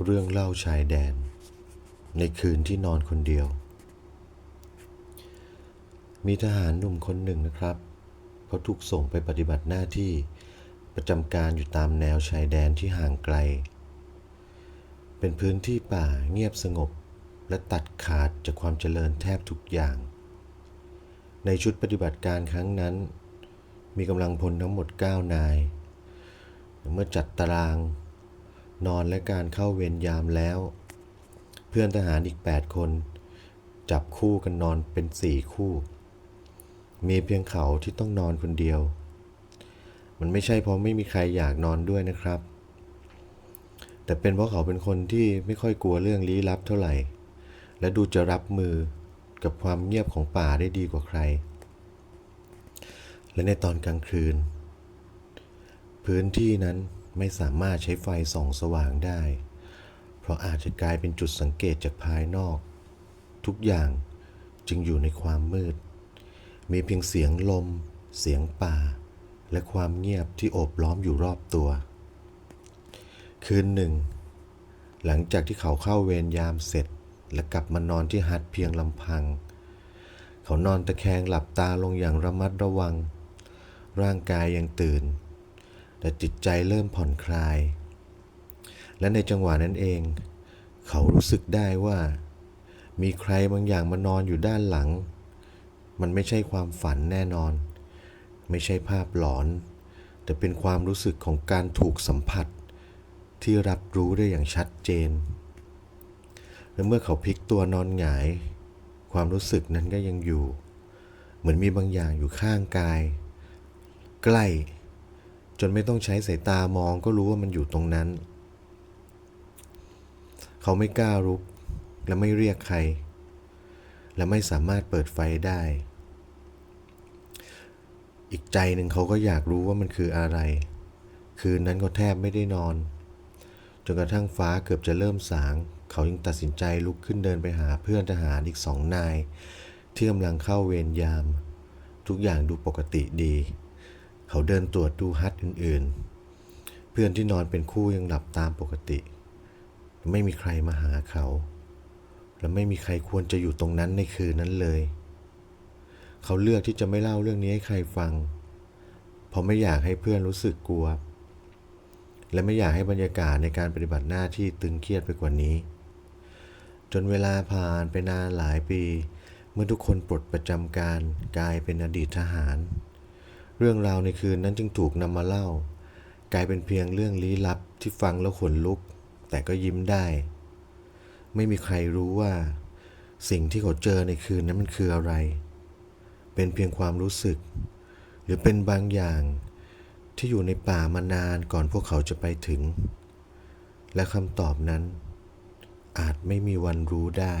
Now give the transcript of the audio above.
เรื่องเล่าชายแดน ในคืนที่นอนคนเดียว มีทหารหนุ่มคนหนึ่งนะครับเขาถูกส่งไปปฏิบัติหน้าที่ประจำการอยู่ตามแนวชายแดนที่ห่างไกล เป็นพื้นที่ป่าเงียบสงบ และตัดขาดจากความเจริญแทบทุกอย่าง ในชุดปฏิบัติการครั้งนั้น มีกำลังพลทั้งหมด 9 นาย เมื่อจัดตาราง นอนและการเข้าเวรยามแล้ว เพื่อนทหารอีก 8 คน จับคู่กันนอนเป็นสี่คู่ มีเพียงเขาที่ต้องนอนคนเดียว มันไม่ใช่เพราะไม่มีใครอยากนอนด้วยนะครับ แต่เป็นเพราะเขาเป็นคนที่ไม่ค่อยกลัวเรื่องลี้ลับเท่าไหร่ และดูจะรับมือกับความเงียบของป่าได้ดีกว่าใคร และในตอนกลางคืน พื้นที่นั้น ไม่สามารถใช้ไฟส่องสว่างได้ เพราะอาจจะกลายเป็นจุดสังเกตจากภายนอก ทุกอย่างจึงอยู่ในความมืด มีเพียงเสียงลม เสียงป่า และความเงียบที่โอบล้อมอยู่รอบตัว คืนหนึ่ง หลังจากที่เขาเข้าเวรยามเสร็จ และกลับมานอนที่ฮัทเพียงลำพัง เขานอนตะแคงหลับตาลงอย่างระมัดระวัง ร่างกายยังตื่น แต่จิตใจเริ่มผ่อนคลาย และในจังหวะนั้นเอง เขารู้สึกได้ว่า มีใครบางอย่างมานอนอยู่ด้านหลัง มันไม่ใช่ความฝันแน่นอน ไม่ใช่ภาพหลอน แต่เป็นความรู้สึกของการถูกสัมผัส ที่รับรู้ได้อย่างชัดเจน และเมื่อเขาพลิกตัวนอนหงาย ความรู้สึกนั้นก็ยังอยู่ เหมือนมีบางอย่างอยู่ข้างกาย ใกล้ จนไม่ต้องใช้สายตามองก็รู้ว่ามันอยู่ตรงนั้น เขาไม่กล้ารุก และไม่เรียกใคร และไม่สามารถเปิดไฟได้ อีกใจหนึ่งเขาก็อยากรู้ว่ามันคืออะไร คืนนั้นก็แทบไม่ได้นอน จนกระทั่งฟ้าเกือบจะเริ่มสาง เขายังตัดสินใจลุกขึ้นเดินไปหาเพื่อนทหารอีกสองนาย ที่กำลังเข้าเวรยาม ทุกอย่างดูปกติดี เขาเดินตรวจดูฮัทอื่นๆ เพื่อนที่นอนเป็นคู่ยังหลับตามปกติ ไม่มีใครมาหาเขา และไม่มีใครควรจะอยู่ตรงนั้นในคืนนั้นเลย เขาเลือกที่จะไม่เล่าเรื่องนี้ให้ใครฟัง เพราะไม่อยากให้เพื่อนรู้สึกกลัว และไม่อยากให้บรรยากาศในการปฏิบัติหน้าที่ตึงเครียดไปกว่านี้ จนเวลาผ่านไปนานหลายปี เมื่อทุกคนปลดประจำการกลายเป็นอดีตทหาร เรื่องราวในคืนนั้นจึงถูกนำมาเล่า กลายเป็นเพียงเรื่องลี้ลับที่ฟังแล้วขนลุก แต่ก็ยิ้มได้ ไม่มีใครรู้ว่า สิ่งที่เขาเจอในคืนนั้นมันคืออะไร เป็นเพียงความรู้สึก หรือเป็นบางอย่างที่อยู่ในป่ามานานก่อนพวกเขาจะไปถึง และคำตอบนั้น อาจไม่มีวันรู้ได้